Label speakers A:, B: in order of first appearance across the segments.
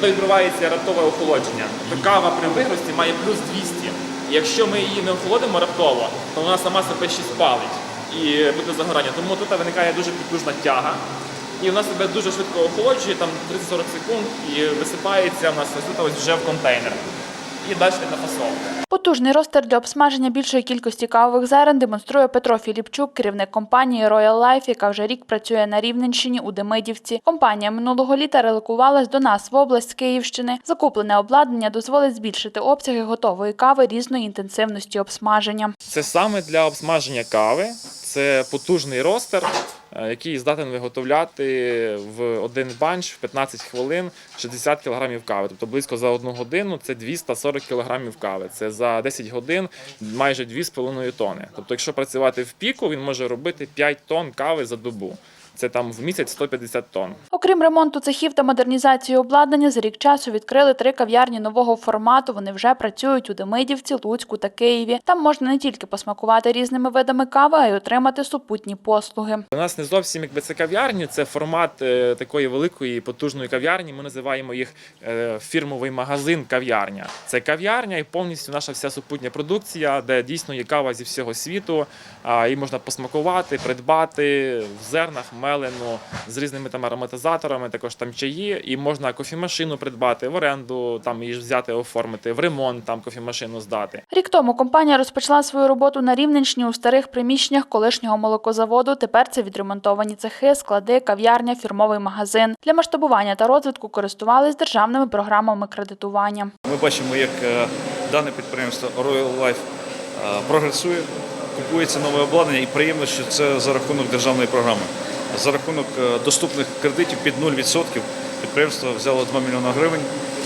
A: Тут відбувається раптове охолодження. то кава при вигрості має плюс 200. І якщо ми її не охолодимо раптово, то вона сама себе ще спалить і буде загорання. Тому тут виникає дуже потужна тяга. І вона себе дуже швидко охолоджує, там 30-40 секунд, і висипається в нас ось тут ось вже в контейнер. І далі на фасовку.
B: Потужний ростер для обсмаження більшої кількості кавових зерен демонструє Петро Філіпчук, керівник компанії Royal Life, яка вже рік працює на Рівненщині у Демидівці. Компанія минулого літа релокувалась до нас в область з Київщини. Закуплене обладнання дозволить збільшити обсяги готової кави різної інтенсивності обсмаження.
A: Це саме для обсмаження кави. Це потужний ростер, який здатен виготовляти в один банч в 15 хвилин 60 кг кави. Тобто близько за одну годину це 240 кг кави. Це за 10 годин майже 2,5 тонни. Тобто, якщо працювати в піку, він може робити 5 тонн кави за добу. Це там в місяць 150 тонн.
B: Окрім ремонту цехів та модернізації обладнання, за рік часу відкрили три кав'ярні нового формату. Вони вже працюють у Демидівці, Луцьку та Києві. Там можна не тільки посмакувати різними видами кави, а й отримати супутні послуги.
A: У нас не зовсім якби це кав'ярні, це формат е, такої великої потужної кав'ярні. Ми називаємо їх е, фірмовий магазин кав'ярня. Це кав'ярня і повністю наша вся супутня продукція, де дійсно є кава зі всього світу. А її можна посмакувати, придбати в зернах, мелену з різними там ароматизаторами, також там чаї, і можна кофемашину придбати в оренду, там її взяти, оформити, в ремонт там кофемашину здати.
B: Рік тому компанія розпочала свою роботу на Рівненщині у старих приміщеннях колишнього молокозаводу. Тепер це відремонтовані цехи, склади, кав'ярня, фірмовий магазин. Для масштабування та розвитку користувались державними програмами кредитування.
C: Ми бачимо, як е, дане підприємство Royal Life е, прогресує, купується нове обладнання, і приємно, що це за рахунок державної програми. За рахунок е, доступних кредитів під 0% підприємство взяло 2 мільйони гривень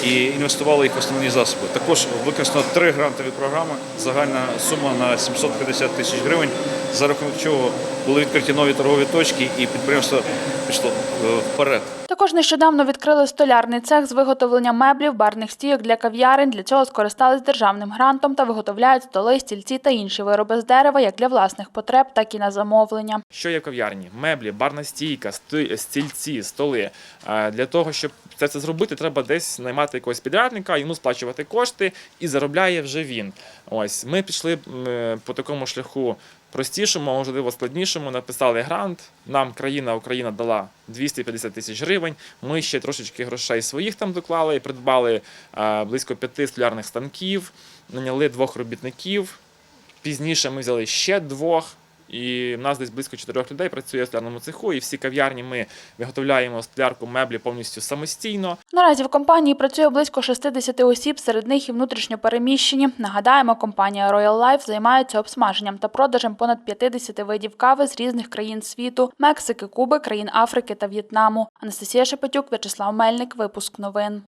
C: і інвестувало їх в основні засоби. Також використано три грантові програми, загальна сума на 750 тисяч гривень, за рахунок чого були відкриті нові торгові точки, і підприємство пішло е, вперед.
B: Також нещодавно відкрили столярний цех з виготовлення меблів, барних стійок для кав'ярень. Для цього скористались державним грантом та виготовляють столи, стільці та інші вироби з дерева як для власних потреб, так і на замовлення.
A: Що є в кав'ярні? Меблі, барна стійка, стільці, столи. Е, Для того, щоб це все зробити, треба десь наймати якогось підрядника, йому сплачувати кошти і заробляє вже він. Ось ми пішли е, по такому шляху простішому, а можливо складнішому. Написали грант. Нам країна Україна дала 250 тисяч гривень. Ми ще трошечки грошей своїх там доклали придбали е, близько п'яти столярних станків, наняли двох робітників. Пізніше ми взяли ще двох. І в нас десь близько чотирьох людей працює в столярному цеху, і всі кав'ярні ми виготовляємо столярку меблі повністю самостійно.
B: Наразі в компанії працює близько 60 осіб, серед них і внутрішньо переміщені. Нагадаємо, компанія Royal Life займається обсмаженням та продажем понад 50 видів кави з різних країн світу: Мексики, Куби, країн Африки та В'єтнаму. Анастасія Шепетюк, В'ячеслав Мельник. Випуск новин.